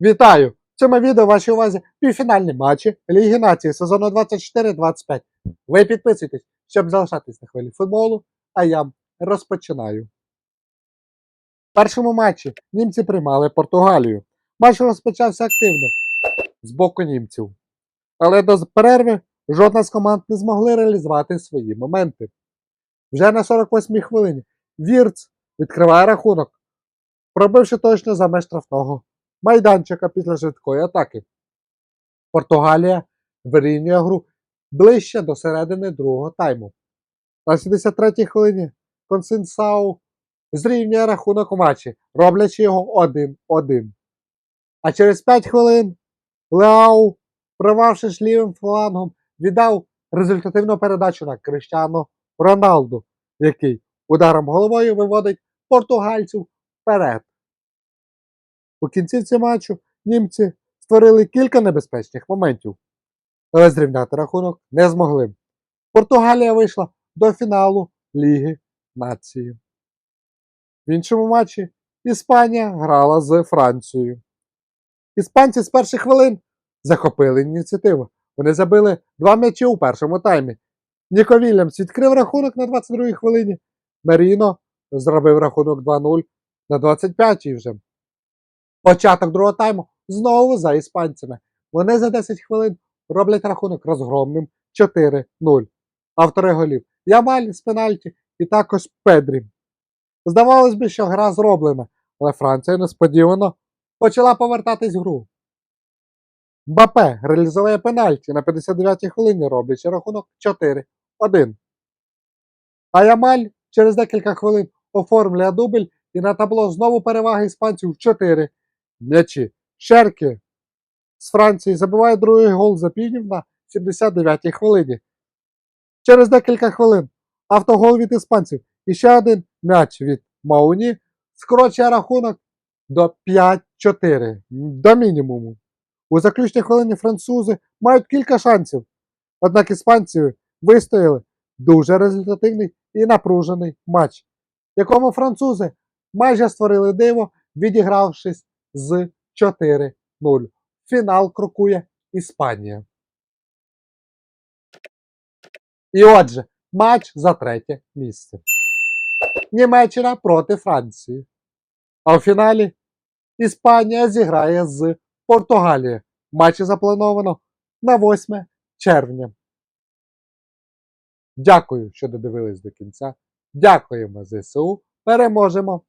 Вітаю! В цьому відео вашій увазі півфінальні матчі Ліги Нації сезону 24-25. Ви підписуйтесь, щоб залишатись на хвилі футболу, а я розпочинаю. В першому матчі німці приймали Португалію. Матч розпочався активно з боку німців. Але до перерви жодна з команд не змогли реалізувати свої моменти. Вже на 48-й хвилині Вірц відкриває рахунок, пробивши точно за меж штрафного майданчика після швидкої атаки. Португалія вирівнює гру ближче до середини другого тайму. На 73-й хвилині Консенсау зрівнює рахунок у матчі, роблячи його 1-1. А через 5 хвилин Леау, провавшись лівим флангом, віддав результативну передачу на Криштиану Роналду, який ударом головою виводить португальців вперед. У кінцівці матчу німці створили кілька небезпечних моментів, але зрівняти рахунок не змогли. Португалія вийшла до фіналу Ліги Нації. В іншому матчі Іспанія грала з Францією. Іспанці з перших хвилин захопили ініціативу. Вони забили два м'ячі у першому таймі. Ніко Вільямс відкрив рахунок на 22-й хвилині. Маріно зробив рахунок 2-0 на 25-й вже. Початок другого тайму знову за іспанцями. Вони за 10 хвилин роблять рахунок розгромним 4-0. Автори голів Ямаль з пенальті і також Педрі. Здавалось би, що гра зроблена, але Франція несподівано почала повертатись в гру. Мбапе реалізує пенальті на 59-й хвилині, роблячи рахунок 4-1. А Ямаль через декілька хвилин оформлює дубль і на табло знову перевага іспанців в 4 м'ячі. Шерки з Франції забиває другий гол за півднів на 79-й хвилині. Через декілька хвилин автогол від іспанців і ще один м'яч від Мауні скорочує рахунок до 5-4, до мінімуму. У заключній хвилині французи мають кілька шансів, однак іспанці вистояли дуже результативний і напружений матч, якому французи майже створили диво, відігравшись з 4-0. Фінал крокує Іспанія. І отже, матч за третє місце. Німеччина проти Франції. А в фіналі Іспанія зіграє з Португалією. Матч заплановано на 8 червня. Дякую, що додивились до кінця. Дякуємо ЗСУ. Переможемо!